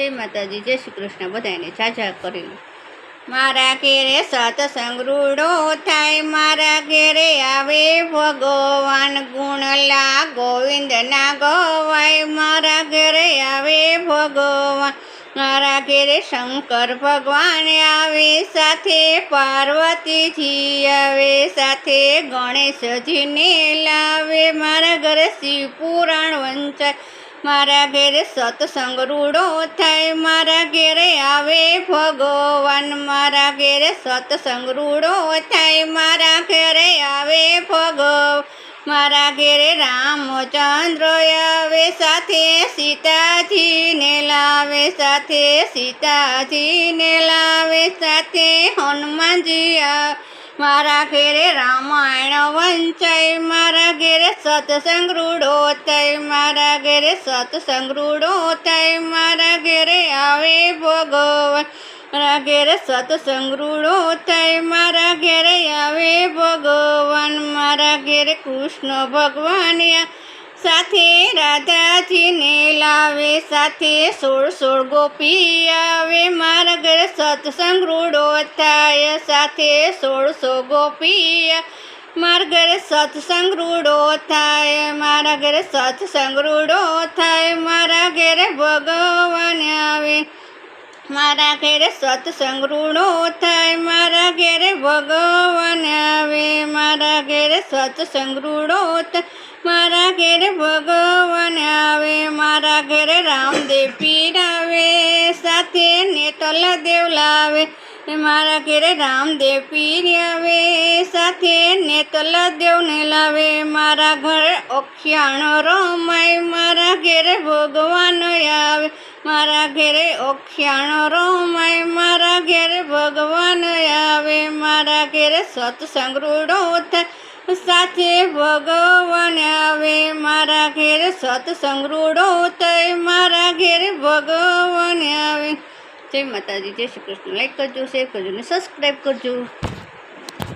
જય માતાજી, જય શ્રી કૃષ્ણ બધાને જાજા કરીને. મારા ઘેરે સત્સંગ રૂડો થાય, મારા ઘેરે આવે ભગવાન ગુણલા ગોવિંદના ગવાય. મારા ઘેરે આવે ભગવાન, મારા ઘેરે શંકર ભગવાન આવે, સાથે પાર્વતીજી આવે, સાથે ગણેશજીને લાવે. મારા ઘરે શિવ પુરાણ વંચાય મારા ઘેરે સત્સંગ રૂડો થાય, મારા ઘેરે આવે ભગવાન. મારા ઘેરે સત્સંગ રૂડો થાય, મારા ઘેરે આવે ભગવાન મારા ઘેરે રામચંદ્ર આવે, સાથે સીતાજીને લાવે, સાથે સીતાજીને લાવે, સાથે હનુમાનજી આવે મારા ઘેરે રામાયણ વંચાય, મારા ઘેરે સત્સંગ રૂડો થાય, મારા ઘેરે સત્સંગ રૂડો થાય, મારા ઘેરે આવે ભગવાન, મારા ઘેરે સત્સંગ રૂડો થાય, મારા ઘેરે આવે ભગવાન, મારા ઘેરે કૃષ્ણ ભગવાન સાથે સાથે રાધાજીને લાવે, સાથે સોળ સોળ ગોપી આવે. મારા ઘરે સત્સંગ રૂડો થાય, સાથે સોળસો ગોપી મારા ઘરે સત્સંગ રૂડો થાય મારા ઘરે સત્સંગ રૂડો થાય. મારા ઘરે ભગવાન આવે. મારા ઘેરે સત્સંગ રૂડો થાય. મારા ઘેરે ભગવાન આવે. મારા ઘેરે સત્સંગ રૂડો થાય. મારા ઘેરે ભગવાન સાથે નેતલ દેવ લાવે મારા ઘેરે રામદેવ પીરી આવે, સાથે નેતલ દેવને લાવે. મારા ઘરે અખ્યાણ રમાય, મારા ઘેરે ભગવાન આવે. મારા ઘેરે અખ્યાણ રમાય, મારા ઘેરે ભગવાન આવે. મારા ઘેરે સત્સંગ રૂડો થાય સાથે ભગવાન આવે, મારા ઘેરે સત્સંગ રૂડો થાય મારા ઘેરે ભગવાન આવે. જય માતાજી, જય શ્રી કૃષ્ણ. લાઈક કરજો શેર કરજો ને સબસ્ક્રાઈબ કરજો.